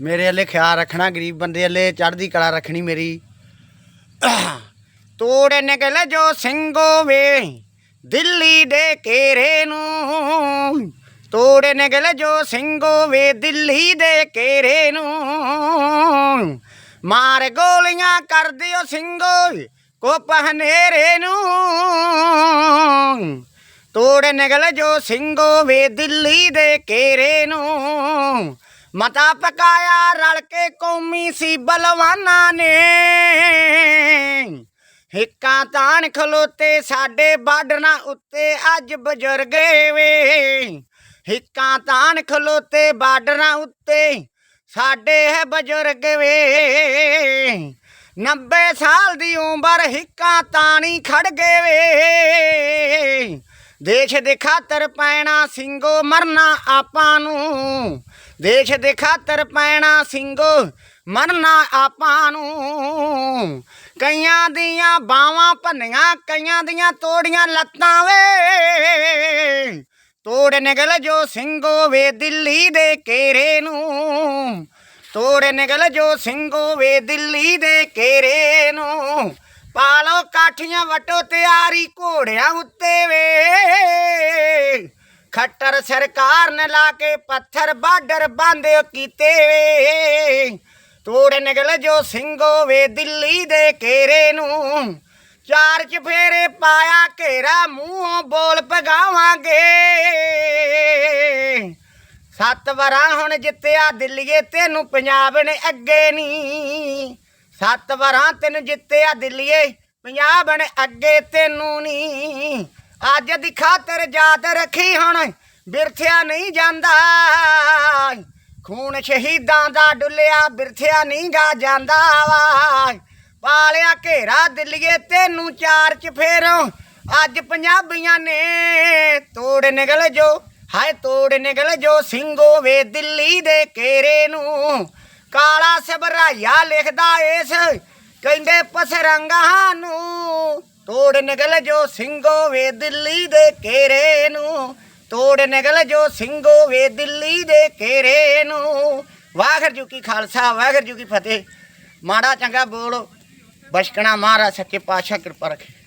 ਮੇਰੇ ਵੱਲੇ ਖਿਆਲ ਰੱਖਣਾ, ਗਰੀਬ ਬੰਦੇ ਵੱਲੇ ਚੜ੍ਹਦੀ ਕਲਾ ਰੱਖਣੀ ਮੇਰੀ। ਤੋੜੇ ਨਿਕਲ ਜੋ ਸਿੰਘੋ ਵੇ ਦਿੱਲੀ ਦੇ ਘੇਰੇ ਨੂੰ। ਤੋੜੇ ਨਿਕਲ ਜੋ ਸਿੰਘੋ ਵੇ ਦਿੱਲੀ ਦੇ ਘੇਰੇ ਨੂੰ। ਮਾਰ ਗੋਲੀਆਂ ਕਰ ਦਿਓ ਸਿੰਘੋ, ਕੋ ਪਹਨੇਰੇ ਨੂੰ। ਤੋੜ ਨਿਕਲ ਜੋ ਸਿੰਘੋ ਵੇ ਦਿੱਲੀ ਦੇ ਘੇਰੇ ਨੂੰ। ਮਤਾ ਪਕਾਇਆ ਰਲ ਕੇ ਕੌਮੀ ਸੀ ਬਲਵਾਨਾਂ ਨੇ। ਹਿੱਕਾਂ ਤਾਣ ਖਲੋਤੇ ਸਾਡੇ ਬਾਡਰਾਂ ਉੱਤੇ ਅੱਜ ਬਜ਼ੁਰਗ ਵੇ। ਹਿੱਕਾਂ ਤਾਣ ਖਲੋਤੇ ਬਾਡਰਾਂ ਉੱਤੇ ਸਾਡੇ ਹੈ ਬਜ਼ੁਰਗ ਵੇ। 90 ਸਾਲ ਦੀ ਉਮਰ ਹਿੱਕਾਂ ਤਾਣੀ ਖੜ ਗਏ ਵੇ। ਦੇਸ਼ ਦੇ ਖਾਤਰ ਪੈਣਾ ਸਿੰਘੋ, ਮਰਨਾ ਆਪਾਂ ਨੂੰ। ਦੇਸ਼ ਦੇ ਖਾਤਰ ਪੈਣਾ ਸਿੰਘੋ, ਮਰਨਾ ਆਪਾਂ ਨੂੰ। ਕਈਆਂ ਦੀਆਂ ਬਾਵਾਂ ਭੰਨੀਆਂ, ਕਈਆਂ ਦੀਆਂ ਤੋੜੀਆਂ ਲੱਤਾਂ ਵੇ। ਤੋੜ ਨਿਕਲ ਜੋ ਸਿੰਘੋ ਵੇ ਦਿੱਲੀ ਦੇ ਘੇਰੇ ਨੂੰ। ਤੋੜ ਨਿਕਲ ਜੋ ਸਿੰਘੋ ਵੇ ਦਿੱਲੀ ਦੇ ਘੇਰੇ ਨੂੰ। ਪਾਲੋ ਕਾਠੀਆਂ ਵਟੋ ਤਿਆਰੀ ਘੋੜਿਆਂ ਉੱਤੇ ਵੇ। ਖੱਟਰ ਸਰਕਾਰ ਨੇ ਲਾ ਕੇ ਪੱਥਰ ਬਾਰਡਰ ਬਾਂਧੇ ਕੀਤੇ ਵੇ। ਤੋੜ ਨਿਕਲ ਜੋ ਸਿੰਘੋ ਵੇ ਦਿੱਲੀ ਦੇ ਘੇਰੇ ਨੂੰ। ਚਾਰ ਚਫੇਰੇ ਪਾਇਆ ਘੇਰਾ ਮੂੰਹੋਂ ਬੋਲ ਪਗਾਵਾਂਗੇ ਸੱਤ ਵਰਾਂ ਹੁਣ ਜਿੱਤਿਆ ਦਿੱਲੀਏ, ਤੈਨੂੰ ਪੰਜਾਬ ਨੇ ਅੱਗੇ ਨਹੀਂ ਸੱਤ ਵਾਰਾਂ ਤੈਨੂੰ ਜਿੱਤਿਆ ਦਿੱਲੀਏ ਪੰਜਾਬ ਨੇ ਅੱਗੇ ਤੈਨੂੰ ਨਹੀਂ ਅੱਜ ਦੀ ਖਾਤਰ ਯਾਦ ਰੱਖੀ ਹੁਣ, ਬਿਰਥਿਆ ਨਹੀਂ ਜਾਂਦਾ। ਖੂਨ ਸ਼ਹੀਦਾਂ ਦਾ ਡੁੱਲਿਆ, ਬਿਰਥਿਆ ਨਹੀਂ ਗਾ ਜਾਂਦਾ ਵਾ। ਪਾਲਿਆ ਘੇਰਾ ਦਿੱਲੀਏ, ਤੈਨੂੰ ਚਾਰ ਚ ਚਫੇਰੋਂ ਅੱਜ ਪੰਜਾਬੀਆਂ ਨੇ ਤੋੜ ਨਿਕਲ ਜੋ, ਹਾਏ ਤੋੜ ਨਿਕਲ ਜੋ, ਸਿੰਘੋ ਵੇ ਦਿੱਲੀ ਦੇ ਘੇਰੇ ਨੂੰ। ਕਾਲਾ ਸਬਰਾਇਆ ਲਿਖਦਾ ਏਸ, ਕਹਿੰਦੇ ਪਸਰੰਗਾਂ ਨੂੰ ਤੋੜ ਨਿਕਲ ਜੋ ਸਿੰਘੋ ਵੇ ਦਿੱਲੀ ਦੇ ਘੇਰੇ ਨੂੰ, ਤੋੜ ਨਿਕਲ ਜੋ ਸਿੰਘੋ ਵੇ ਦਿੱਲੀ ਦੇ ਘੇਰੇ ਨੂੰ। ਵਾਹਿਗੁਰੂ ਜੀ ਕੀ ਖਾਲਸਾ, ਵਾਹਿਗੁਰੂ ਜੀ ਕੀ ਫਤਿਹ। ਮਾੜਾ ਚੰਗਾ ਬੋਲੋ ਬਸ਼ਕਣਾ ਮਹਾਰਾਜ, ਸੱਚੇ ਪਾਤਸ਼ਾਹ ਕਿਰਪਾ ਰੱਖੇ।